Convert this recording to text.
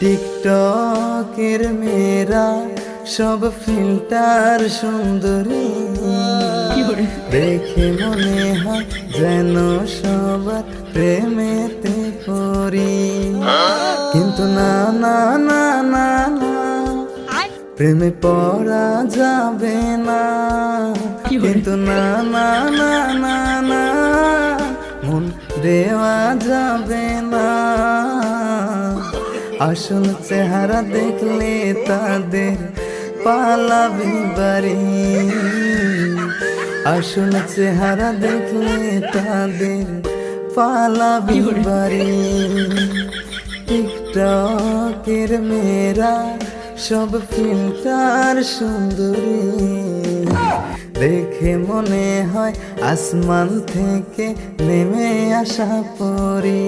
টিকটকের মেয়েরা সব ফিল্টার সুন্দরী। দেখে মনে হয় যেন সবার প্রেমেতে পড়ি কিন্তু না না না না প্রেমে পড়া যাবে না। কিন্তু না না না না না মন দেওয়া যাবে না। আসল চেহারা দেখলে তাদের পালাবি বাড়ি আসল চেহারা দেখলে তাদের পালাবি বাড়ি টিকটকের মেয়েরা সব ফিল্টার সুন্দরী। দেখে মনে হয় আসমান থেকে নেমে আসা পরি।